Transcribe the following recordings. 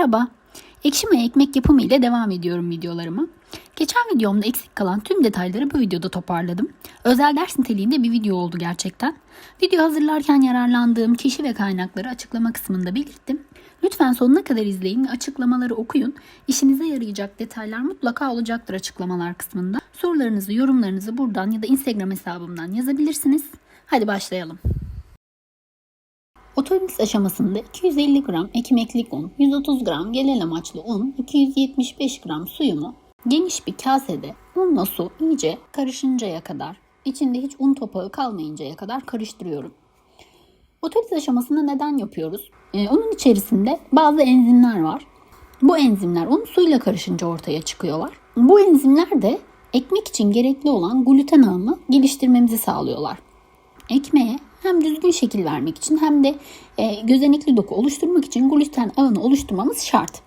Merhaba. Ekşi maya ekmek yapımı ile devam ediyorum videolarıma. Geçen videomda eksik kalan tüm detayları bu videoda toparladım. Özel ders niteliğinde bir video oldu gerçekten. Video hazırlarken yararlandığım kişi ve kaynakları açıklama kısmında belirttim. Lütfen sonuna kadar izleyin ve açıklamaları okuyun. İşinize yarayacak detaylar mutlaka olacaktır açıklamalar kısmında. Sorularınızı, yorumlarınızı buradan ya da Instagram hesabımdan yazabilirsiniz. Hadi başlayalım. Otobüs aşamasında 250 gram ekmeklik un, 130 gram genel amaçlı un, 275 gram suyumu geniş bir kasede unla su iyice karışıncaya kadar, içinde hiç un topağı kalmayıncaya kadar karıştırıyorum. Otobüs aşamasında neden yapıyoruz? Ee, onun içerisinde bazı enzimler var. Bu enzimler un suyla karışınca ortaya çıkıyorlar. Bu enzimler de ekmek için gerekli olan gluten ağını geliştirmemizi sağlıyorlar. Ekmeğe hem düzgün şekil vermek için hem de e, gözenekli doku oluşturmak için gluten ağını oluşturmamız şart.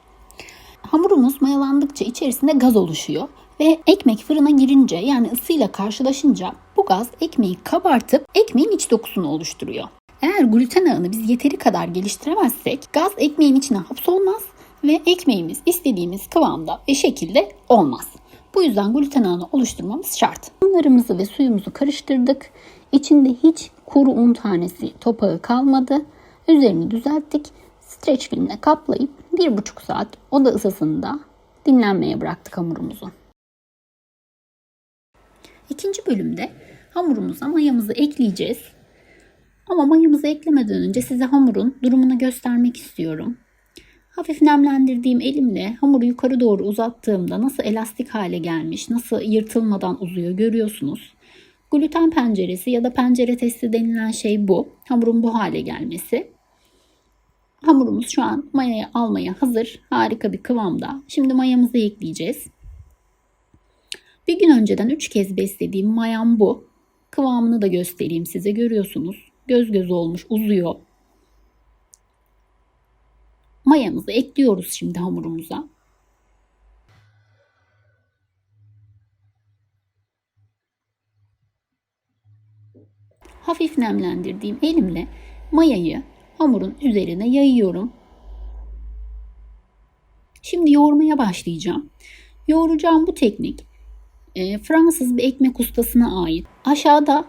Hamurumuz mayalandıkça içerisinde gaz oluşuyor ve ekmek fırına girince yani ısıyla karşılaşınca bu gaz ekmeği kabartıp ekmeğin iç dokusunu oluşturuyor. Eğer gluten ağını biz yeteri kadar geliştiremezsek gaz ekmeğin içine hapsolmaz ve ekmeğimiz istediğimiz kıvamda ve şekilde olmaz. Bu yüzden gluten ağını oluşturmamız şart. Unlarımızı ve suyumuzu karıştırdık. İçinde hiç kuru un tanesi topağı kalmadı. Üzerini düzelttik. Streç filmle kaplayıp 1,5 saat oda ısısında dinlenmeye bıraktık hamurumuzu. İkinci bölümde hamurumuza mayamızı ekleyeceğiz. Ama mayamızı eklemeden önce size hamurun durumunu göstermek istiyorum. Hafif nemlendirdiğim elimle hamuru yukarı doğru uzattığımda nasıl elastik hale gelmiş, nasıl yırtılmadan uzuyor görüyorsunuz. Gluten penceresi ya da pencere testi denilen şey bu. Hamurun bu hale gelmesi. Hamurumuz şu an mayayı almaya hazır. Harika bir kıvamda. Şimdi mayamızı ekleyeceğiz. Bir gün önceden 3 kez beslediğim mayam bu. Kıvamını da göstereyim size. Görüyorsunuz. Göz göz olmuş, uzuyor. Mayamızı ekliyoruz şimdi hamurumuza. Hafif nemlendirdiğim elimle mayayı hamurun üzerine yayıyorum. Şimdi yoğurmaya başlayacağım. Yoğuracağım bu teknik e, Fransız bir ekmek ustasına ait. Aşağıda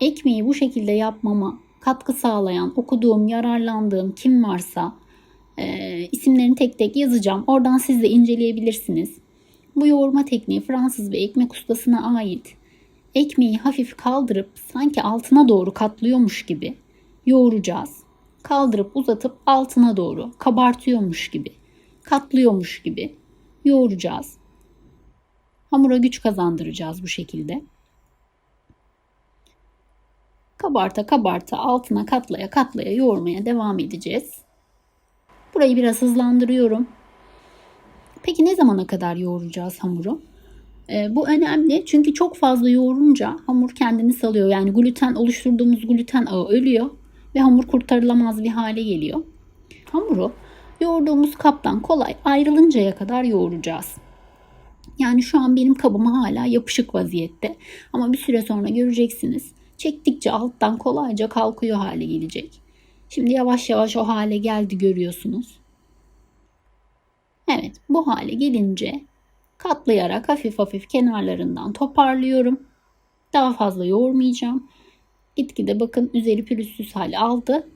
ekmeği bu şekilde yapmama katkı sağlayan, okuduğum, yararlandığım kim varsa e, isimlerini tek tek yazacağım. Oradan siz de inceleyebilirsiniz. Bu yoğurma tekniği Fransız bir ekmek ustasına ait. Ekmeği hafif kaldırıp sanki altına doğru katlıyormuş gibi yoğuracağız. Kaldırıp uzatıp altına doğru kabartıyormuş gibi, katlıyormuş gibi yoğuracağız. Hamura güç kazandıracağız bu şekilde. Kabarta kabarta altına katlaya katlaya yoğurmaya devam edeceğiz. Burayı biraz hızlandırıyorum. Peki ne zamana kadar yoğuracağız hamuru? Ee, bu önemli çünkü çok fazla yoğurunca hamur kendini salıyor. Yani gluten oluşturduğumuz gluten ağı ölüyor ve hamur kurtarılamaz bir hale geliyor. Hamuru yoğurduğumuz kaptan kolay ayrılıncaya kadar yoğuracağız. Yani şu an benim kabım hala yapışık vaziyette. Ama bir süre sonra göreceksiniz. Çektikçe alttan kolayca kalkıyor hale gelecek. Şimdi yavaş yavaş o hale geldi görüyorsunuz. Evet bu hale gelince katlayarak hafif hafif kenarlarından toparlıyorum. Daha fazla yoğurmayacağım. Gitgide bakın üzeri pürüzsüz hal aldı.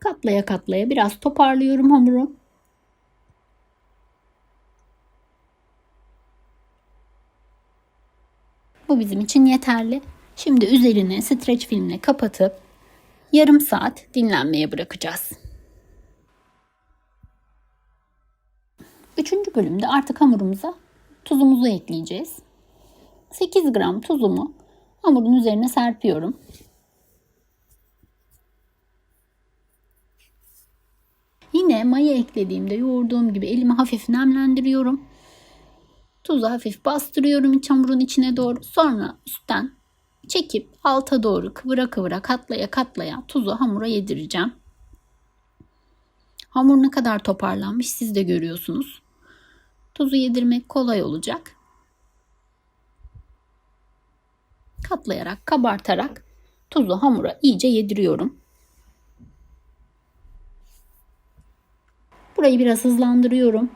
Katlaya katlaya biraz toparlıyorum hamuru. Bizim için yeterli. Şimdi üzerine streç filmle kapatıp yarım saat dinlenmeye bırakacağız. Üçüncü bölümde artık hamurumuza tuzumuzu ekleyeceğiz. 8 gram tuzumu hamurun üzerine serpiyorum. Yine maya eklediğimde yoğurduğum gibi elimi hafif nemlendiriyorum. Tuzu hafif bastırıyorum çamurun içine doğru. Sonra üstten çekip alta doğru kıvıra kıvıra katlaya katlaya tuzu hamura yedireceğim. Hamur ne kadar toparlanmış siz de görüyorsunuz. Tuzu yedirmek kolay olacak. Katlayarak, kabartarak tuzu hamura iyice yediriyorum. Burayı biraz hızlandırıyorum.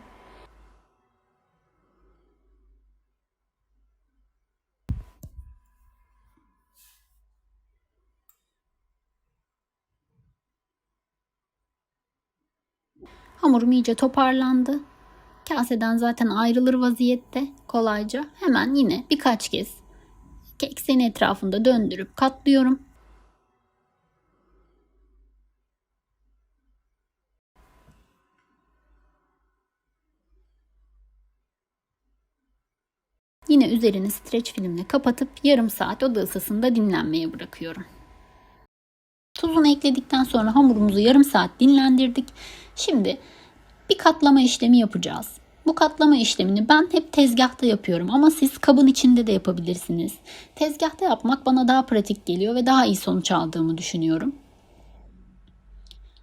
Hamurum iyice toparlandı. Kaseden zaten ayrılır vaziyette kolayca. Hemen yine birkaç kez ekseni etrafında döndürüp katlıyorum. Yine üzerini streç filmle kapatıp yarım saat oda ısısında dinlenmeye bırakıyorum. Tuzunu ekledikten sonra hamurumuzu yarım saat dinlendirdik. Şimdi bir katlama işlemi yapacağız. Bu katlama işlemini ben hep tezgahta yapıyorum ama siz kabın içinde de yapabilirsiniz. Tezgahta yapmak bana daha pratik geliyor ve daha iyi sonuç aldığımı düşünüyorum.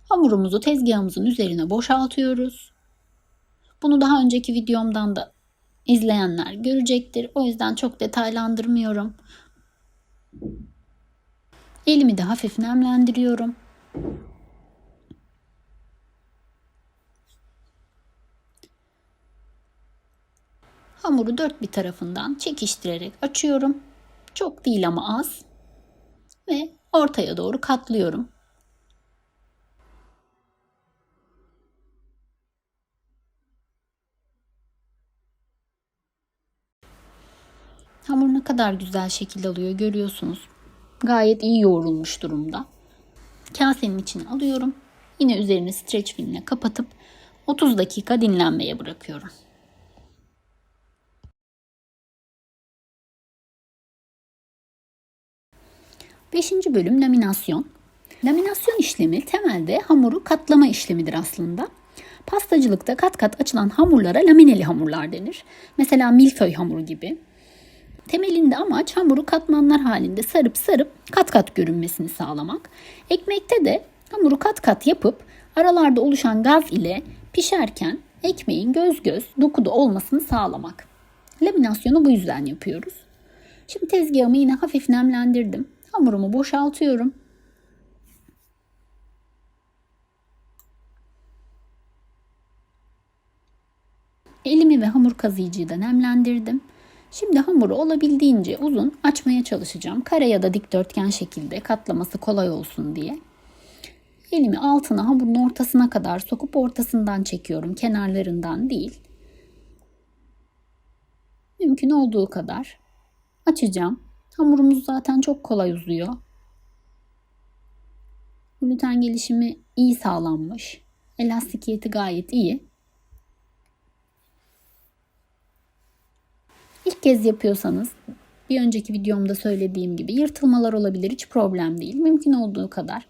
Hamurumuzu tezgahımızın üzerine boşaltıyoruz. Bunu daha önceki videomdan da izleyenler görecektir. O yüzden çok detaylandırmıyorum. Elimi de hafif nemlendiriyorum. Hamuru dört bir tarafından çekiştirerek açıyorum. Çok değil ama az. Ve ortaya doğru katlıyorum. Hamur ne kadar güzel şekil alıyor görüyorsunuz. Gayet iyi yoğrulmuş durumda. Kasenin içine alıyorum. Yine üzerini streç filmle kapatıp 30 dakika dinlenmeye bırakıyorum. Beşinci bölüm laminasyon. Laminasyon işlemi temelde hamuru katlama işlemidir aslında. Pastacılıkta kat kat açılan hamurlara lamineli hamurlar denir. Mesela milföy hamuru gibi. Temelinde amaç hamuru katmanlar halinde sarıp sarıp kat kat görünmesini sağlamak. Ekmekte de hamuru kat kat yapıp aralarda oluşan gaz ile pişerken ekmeğin göz göz dokuda olmasını sağlamak. Laminasyonu bu yüzden yapıyoruz. Şimdi tezgahımı yine hafif nemlendirdim. Hamurumu boşaltıyorum. Elimi ve hamur kazıyıcıyı da nemlendirdim. Şimdi hamuru olabildiğince uzun açmaya çalışacağım. Kare ya da dikdörtgen şekilde katlaması kolay olsun diye. Elimi altına hamurun ortasına kadar sokup ortasından çekiyorum. Kenarlarından değil. Mümkün olduğu kadar açacağım. Hamurumuz zaten çok kolay uzuyor. Gluten gelişimi iyi sağlanmış. Elastikiyeti gayet iyi. İlk kez yapıyorsanız bir önceki videomda söylediğim gibi yırtılmalar olabilir hiç problem değil. Mümkün olduğu kadar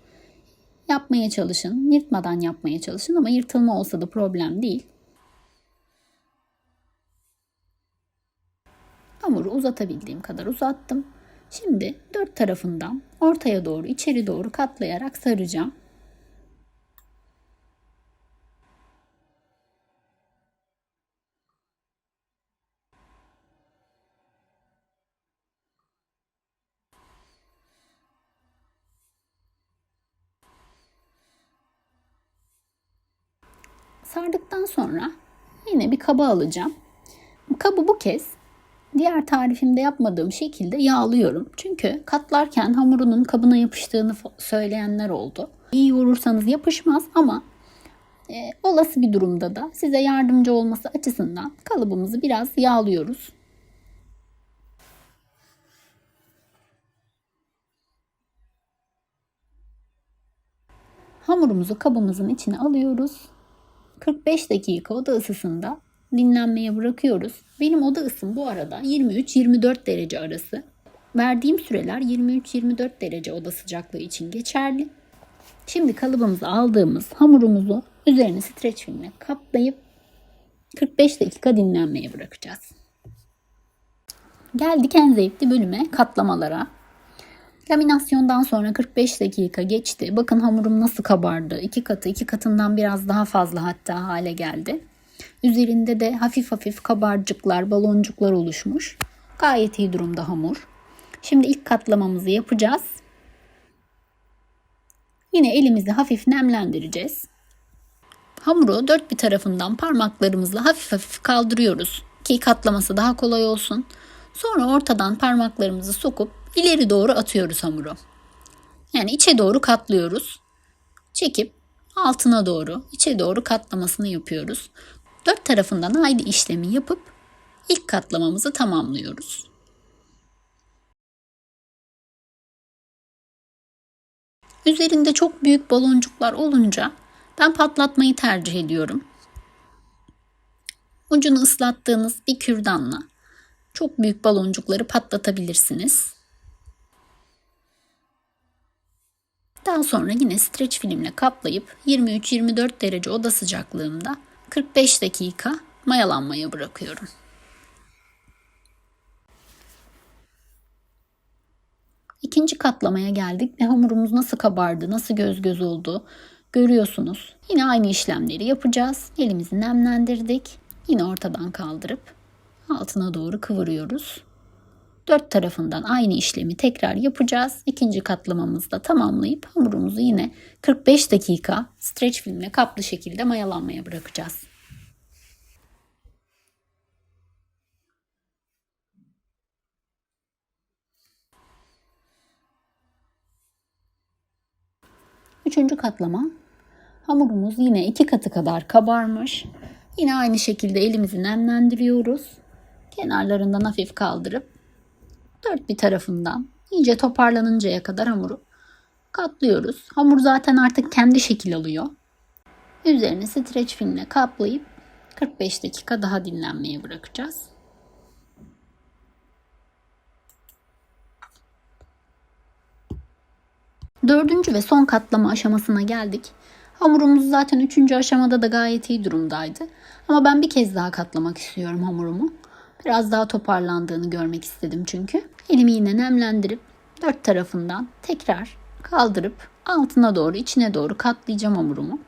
yapmaya çalışın. Yırtmadan yapmaya çalışın ama yırtılma olsa da problem değil. Hamuru uzatabildiğim kadar uzattım. Şimdi dört tarafından ortaya doğru içeri doğru katlayarak saracağım. Sonra yine bir kaba alacağım. Kabı bu kez diğer tarifimde yapmadığım şekilde yağlıyorum. Çünkü katlarken hamurunun kabına yapıştığını söyleyenler oldu. İyi yoğurursanız yapışmaz ama e, olası bir durumda da size yardımcı olması açısından kalıbımızı biraz yağlıyoruz. Hamurumuzu kabımızın içine alıyoruz. 45 dakika oda ısısında dinlenmeye bırakıyoruz. Benim oda ısım bu arada 23-24 derece arası. Verdiğim süreler 23-24 derece oda sıcaklığı için geçerli. Şimdi kalıbımıza aldığımız hamurumuzu üzerine streç filmle kaplayıp 45 dakika dinlenmeye bırakacağız. Geldik en zevkli bölüme katlamalara. Laminasyondan sonra 45 dakika geçti. Bakın hamurum nasıl kabardı. İki katı, iki katından biraz daha fazla hatta hale geldi. Üzerinde de hafif hafif kabarcıklar, baloncuklar oluşmuş. Gayet iyi durumda hamur. Şimdi ilk katlamamızı yapacağız. Yine elimizi hafif nemlendireceğiz. Hamuru dört bir tarafından parmaklarımızla hafif hafif kaldırıyoruz ki katlaması daha kolay olsun. Sonra ortadan parmaklarımızı sokup ileri doğru atıyoruz hamuru. Yani içe doğru katlıyoruz. Çekip altına doğru, içe doğru katlamasını yapıyoruz. Dört tarafından aynı işlemi yapıp ilk katlamamızı tamamlıyoruz. Üzerinde çok büyük baloncuklar olunca ben patlatmayı tercih ediyorum. Ucunu ıslattığınız bir kürdanla çok büyük baloncukları patlatabilirsiniz. Daha sonra yine streç filmle kaplayıp 23-24 derece oda sıcaklığında 45 dakika mayalanmaya bırakıyorum. İkinci katlamaya geldik ve hamurumuz nasıl kabardı, nasıl göz göz oldu görüyorsunuz. Yine aynı işlemleri yapacağız. Elimizi nemlendirdik. Yine ortadan kaldırıp altına doğru kıvırıyoruz. Dört tarafından aynı işlemi tekrar yapacağız. İkinci katlamamızı da tamamlayıp hamurumuzu yine 45 dakika streç filmle kaplı şekilde mayalanmaya bırakacağız. Üçüncü katlama. Hamurumuz yine iki katı kadar kabarmış. Yine aynı şekilde elimizi nemlendiriyoruz. Kenarlarından hafif kaldırıp dört bir tarafından iyice toparlanıncaya kadar hamuru katlıyoruz. Hamur zaten artık kendi şekil alıyor. Üzerini streç filmle kaplayıp 45 dakika daha dinlenmeye bırakacağız. Dördüncü ve son katlama aşamasına geldik. Hamurumuz zaten üçüncü aşamada da gayet iyi durumdaydı. Ama ben bir kez daha katlamak istiyorum hamurumu. Biraz daha toparlandığını görmek istedim çünkü. Elimi yine nemlendirip dört tarafından tekrar kaldırıp altına doğru içine doğru katlayacağım hamurumu.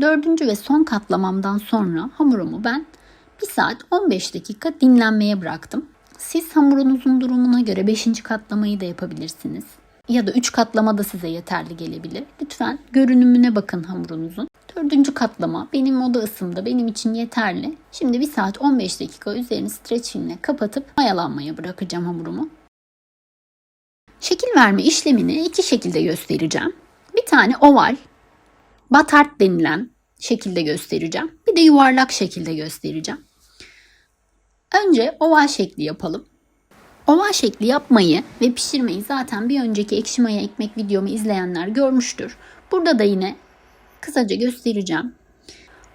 Dördüncü ve son katlamamdan sonra hamurumu ben 1 saat 15 dakika dinlenmeye bıraktım. Siz hamurunuzun durumuna göre 5. katlamayı da yapabilirsiniz. Ya da 3 katlama da size yeterli gelebilir. Lütfen görünümüne bakın hamurunuzun. Dördüncü katlama benim oda ısımda benim için yeterli. Şimdi 1 saat 15 dakika üzerini streç filmle kapatıp mayalanmaya bırakacağım hamurumu. Şekil verme işlemini iki şekilde göstereceğim. Bir tane oval, batart denilen şekilde göstereceğim. Bir de yuvarlak şekilde göstereceğim. Önce oval şekli yapalım. Oval şekli yapmayı ve pişirmeyi zaten bir önceki ekşi maya ekmek videomu izleyenler görmüştür. Burada da yine kısaca göstereceğim.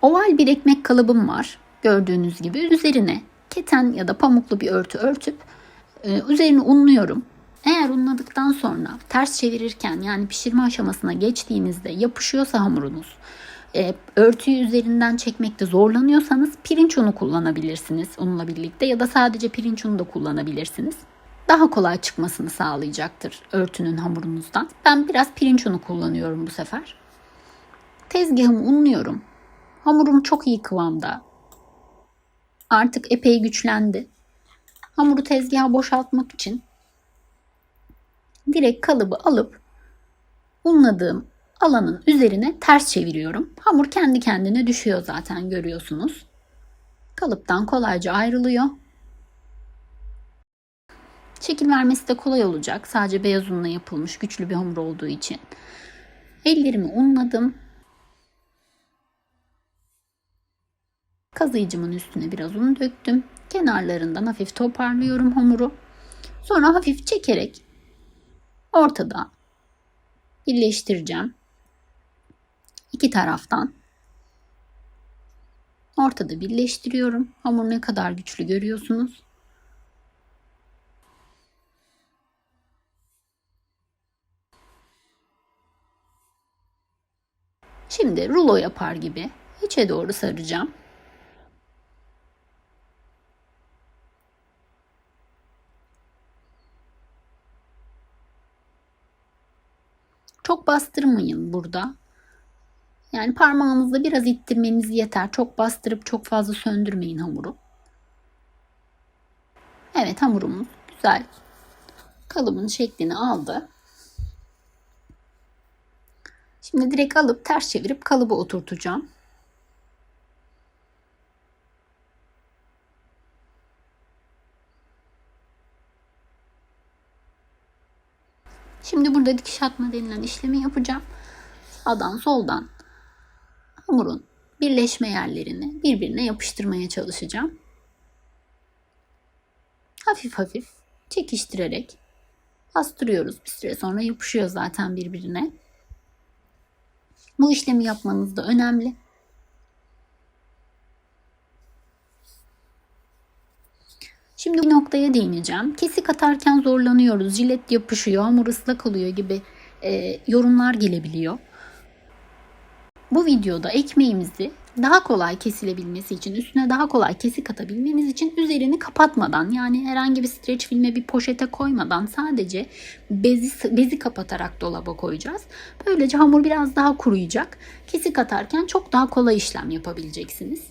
Oval bir ekmek kalıbım var. Gördüğünüz gibi üzerine keten ya da pamuklu bir örtü örtüp e, üzerini unluyorum. Eğer unladıktan sonra ters çevirirken yani pişirme aşamasına geçtiğinizde yapışıyorsa hamurunuz, e, örtüyü üzerinden çekmekte zorlanıyorsanız pirinç unu kullanabilirsiniz unla birlikte ya da sadece pirinç unu da kullanabilirsiniz. Daha kolay çıkmasını sağlayacaktır örtünün hamurunuzdan. Ben biraz pirinç unu kullanıyorum bu sefer. Tezgahımı unluyorum. Hamurum çok iyi kıvamda. Artık epey güçlendi. Hamuru tezgaha boşaltmak için direkt kalıbı alıp unladığım alanın üzerine ters çeviriyorum. Hamur kendi kendine düşüyor zaten görüyorsunuz. Kalıptan kolayca ayrılıyor. Şekil vermesi de kolay olacak. Sadece beyaz unla yapılmış güçlü bir hamur olduğu için. Ellerimi unladım. Kazıyıcımın üstüne biraz un döktüm. Kenarlarından hafif toparlıyorum hamuru. Sonra hafif çekerek ortada birleştireceğim. İki taraftan ortada birleştiriyorum. Hamur ne kadar güçlü görüyorsunuz. Şimdi rulo yapar gibi içe doğru saracağım. Çok bastırmayın burada. Yani parmağınızla biraz ittirmeniz yeter. Çok bastırıp çok fazla söndürmeyin hamuru. Evet hamurumuz güzel kalıbın şeklini aldı. Şimdi direkt alıp ters çevirip kalıbı oturtacağım. Şimdi burada dikiş atma denilen işlemi yapacağım. Sağdan soldan hamurun birleşme yerlerini birbirine yapıştırmaya çalışacağım. Hafif hafif çekiştirerek bastırıyoruz. Bir süre sonra yapışıyor zaten birbirine. Bu işlemi yapmanız da önemli. Şimdi bir noktaya değineceğim. Kesik atarken zorlanıyoruz. Jilet yapışıyor, hamur ıslak oluyor gibi e, yorumlar gelebiliyor. Bu videoda ekmeğimizi daha kolay kesilebilmesi için, üstüne daha kolay kesik atabilmemiz için üzerini kapatmadan yani herhangi bir streç filme bir poşete koymadan sadece bezi, bezi kapatarak dolaba koyacağız. Böylece hamur biraz daha kuruyacak. Kesik atarken çok daha kolay işlem yapabileceksiniz.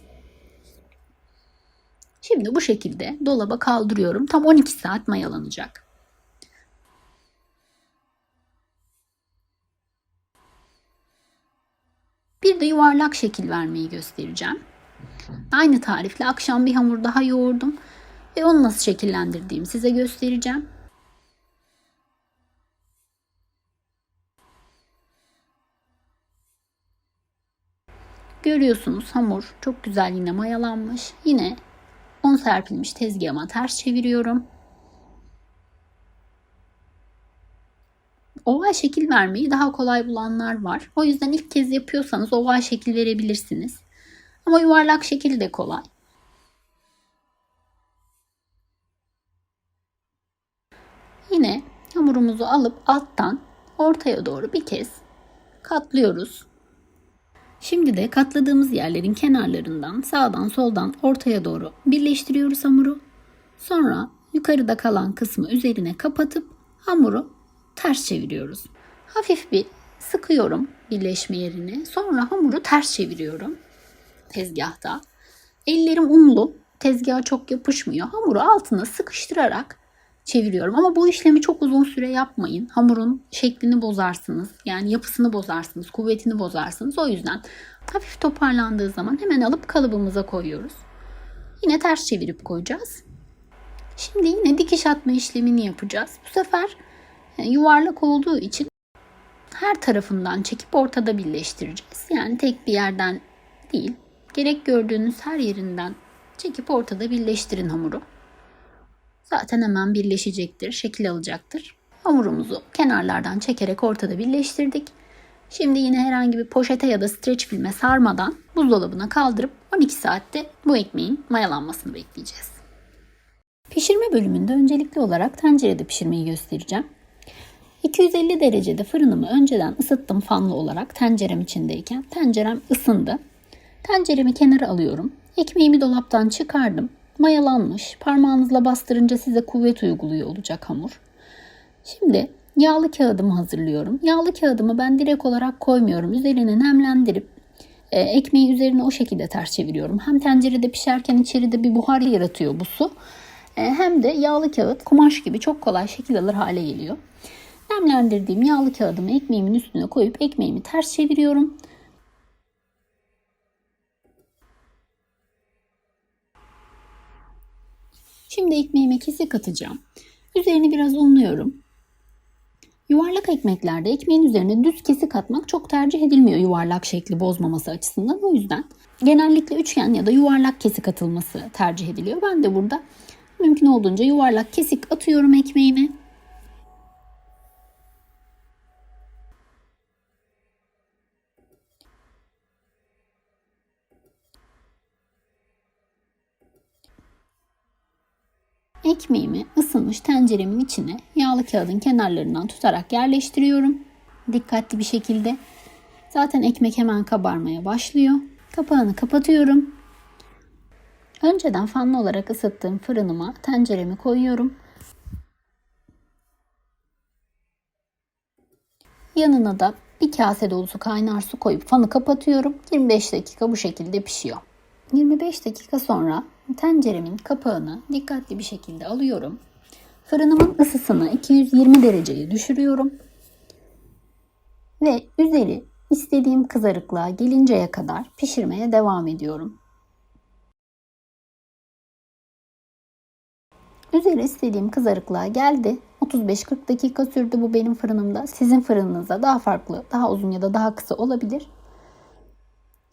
Şimdi bu şekilde dolaba kaldırıyorum. Tam 12 saat mayalanacak. Bir de yuvarlak şekil vermeyi göstereceğim. Aynı tarifle akşam bir hamur daha yoğurdum ve onu nasıl şekillendirdiğimi size göstereceğim. Görüyorsunuz hamur çok güzel yine mayalanmış. Yine un serpilmiş tezgahıma ters çeviriyorum. Oval şekil vermeyi daha kolay bulanlar var. O yüzden ilk kez yapıyorsanız oval şekil verebilirsiniz. Ama yuvarlak şekil de kolay. Yine hamurumuzu alıp alttan ortaya doğru bir kez katlıyoruz. Şimdi de katladığımız yerlerin kenarlarından sağdan soldan ortaya doğru birleştiriyoruz hamuru. Sonra yukarıda kalan kısmı üzerine kapatıp hamuru ters çeviriyoruz. Hafif bir sıkıyorum birleşme yerini. Sonra hamuru ters çeviriyorum tezgahta. Ellerim unlu. Tezgaha çok yapışmıyor. Hamuru altına sıkıştırarak çeviriyorum. Ama bu işlemi çok uzun süre yapmayın. Hamurun şeklini bozarsınız. Yani yapısını bozarsınız, kuvvetini bozarsınız. O yüzden hafif toparlandığı zaman hemen alıp kalıbımıza koyuyoruz. Yine ters çevirip koyacağız. Şimdi yine dikiş atma işlemini yapacağız. Bu sefer yuvarlak olduğu için her tarafından çekip ortada birleştireceğiz. Yani tek bir yerden değil, gerek gördüğünüz her yerinden çekip ortada birleştirin hamuru. Zaten hemen birleşecektir, şekil alacaktır. Hamurumuzu kenarlardan çekerek ortada birleştirdik. Şimdi yine herhangi bir poşete ya da streç filme sarmadan buzdolabına kaldırıp 12 saatte bu ekmeğin mayalanmasını bekleyeceğiz. Pişirme bölümünde öncelikli olarak tencerede pişirmeyi göstereceğim. 250 derecede fırınımı önceden ısıttım fanlı olarak tencerem içindeyken. Tencerem ısındı. Tenceremi kenara alıyorum. Ekmeğimi dolaptan çıkardım. Mayalanmış. Parmağınızla bastırınca size kuvvet uyguluyor olacak hamur. Şimdi yağlı kağıdımı hazırlıyorum. Yağlı kağıdımı ben direkt olarak koymuyorum. Üzerine nemlendirip e, ekmeği üzerine o şekilde ters çeviriyorum. Hem tencerede pişerken içeride bir buhar yaratıyor bu su. E, hem de yağlı kağıt kumaş gibi çok kolay şekil alır hale geliyor. Nemlendirdiğim yağlı kağıdımı ekmeğimin üstüne koyup ekmeğimi ters çeviriyorum. Şimdi ekmeğime kesik atacağım. Üzerini biraz unluyorum. Yuvarlak ekmeklerde ekmeğin üzerine düz kesik atmak çok tercih edilmiyor yuvarlak şekli bozmaması açısından. O yüzden genellikle üçgen ya da yuvarlak kesik atılması tercih ediliyor. Ben de burada mümkün olduğunca yuvarlak kesik atıyorum ekmeğime. Ekmeğimi ısınmış tenceremin içine yağlı kağıdın kenarlarından tutarak yerleştiriyorum. Dikkatli bir şekilde. Zaten ekmek hemen kabarmaya başlıyor. Kapağını kapatıyorum. Önceden fanlı olarak ısıttığım fırınıma tenceremi koyuyorum. Yanına da bir kase dolusu kaynar su koyup fanı kapatıyorum. 25 dakika bu şekilde pişiyor. 25 dakika sonra tenceremin kapağını dikkatli bir şekilde alıyorum. Fırınımın ısısını 220 dereceye düşürüyorum. Ve üzeri istediğim kızarıklığa gelinceye kadar pişirmeye devam ediyorum. Üzeri istediğim kızarıklığa geldi. 35-40 dakika sürdü bu benim fırınımda. Sizin fırınınızda daha farklı, daha uzun ya da daha kısa olabilir.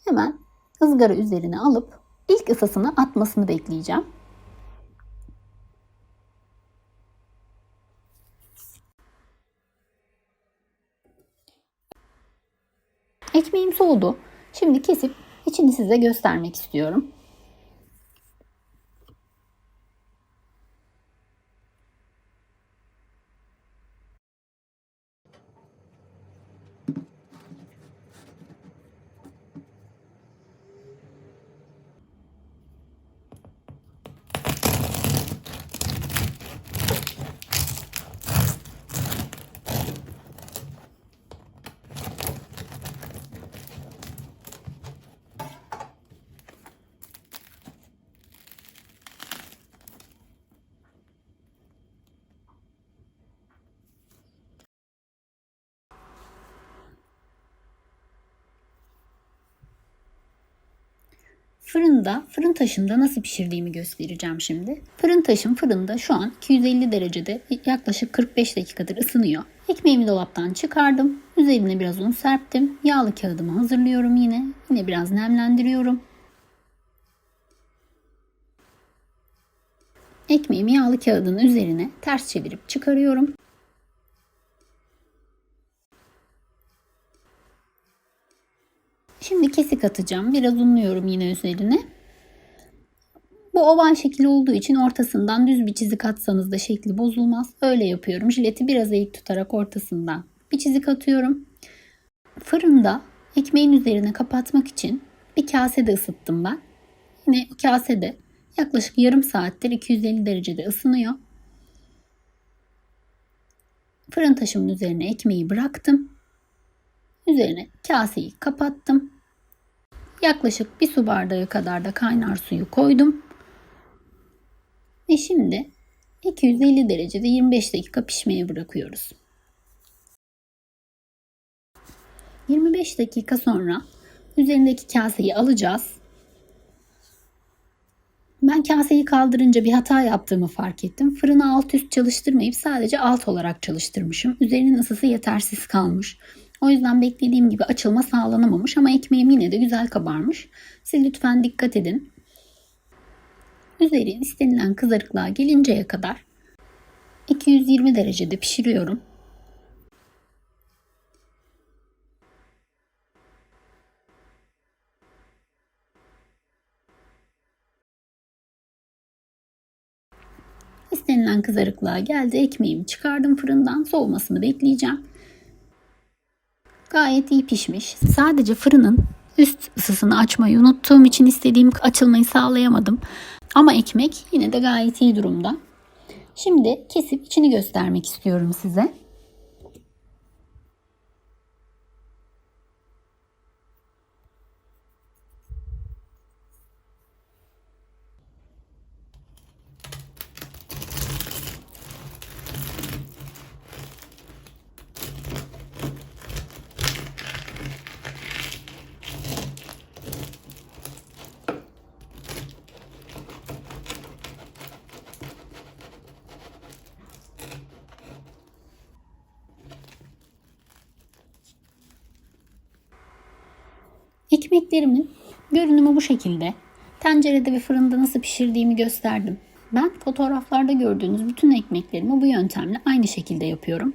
Hemen ızgara üzerine alıp ilk ısısını atmasını bekleyeceğim. Ekmeğim soğudu. Şimdi kesip içini size göstermek istiyorum. Fırında, fırın taşında nasıl pişirdiğimi göstereceğim şimdi. Fırın taşım fırında şu an 250 derecede yaklaşık 45 dakikadır ısınıyor. Ekmeğimi dolaptan çıkardım. Üzerine biraz un serptim. Yağlı kağıdımı hazırlıyorum yine. Yine biraz nemlendiriyorum. Ekmeğimi yağlı kağıdın üzerine ters çevirip çıkarıyorum. Şimdi kesik atacağım. Biraz unluyorum yine üzerine. Bu oval şekil olduğu için ortasından düz bir çizik atsanız da şekli bozulmaz. Öyle yapıyorum. Jileti biraz eğik tutarak ortasından bir çizik atıyorum. Fırında ekmeğin üzerine kapatmak için bir kasede ısıttım ben. Yine kasede yaklaşık yarım saattir 250 derecede ısınıyor. Fırın taşımın üzerine ekmeği bıraktım. Üzerine kaseyi kapattım. Yaklaşık bir su bardağı kadar da kaynar suyu koydum. Ve şimdi 250 derecede 25 dakika pişmeye bırakıyoruz. 25 dakika sonra üzerindeki kaseyi alacağız. Ben kaseyi kaldırınca bir hata yaptığımı fark ettim. Fırını alt üst çalıştırmayıp sadece alt olarak çalıştırmışım. Üzerinin ısısı yetersiz kalmış. O yüzden beklediğim gibi açılma sağlanamamış ama ekmeğim yine de güzel kabarmış. Siz lütfen dikkat edin. Üzeri istenilen kızarıklığa gelinceye kadar 220 derecede pişiriyorum. İstenilen kızarıklığa geldi. Ekmeğimi çıkardım fırından. Soğumasını bekleyeceğim. Gayet iyi pişmiş. Sadece fırının üst ısısını açmayı unuttuğum için istediğim açılmayı sağlayamadım. Ama ekmek yine de gayet iyi durumda. Şimdi kesip içini göstermek istiyorum size. Ekmeklerimin görünümü bu şekilde. Tencerede ve fırında nasıl pişirdiğimi gösterdim. Ben fotoğraflarda gördüğünüz bütün ekmeklerimi bu yöntemle aynı şekilde yapıyorum.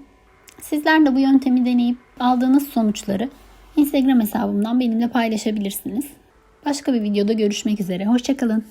Sizler de bu yöntemi deneyip aldığınız sonuçları Instagram hesabımdan benimle paylaşabilirsiniz. Başka bir videoda görüşmek üzere. Hoşçakalın.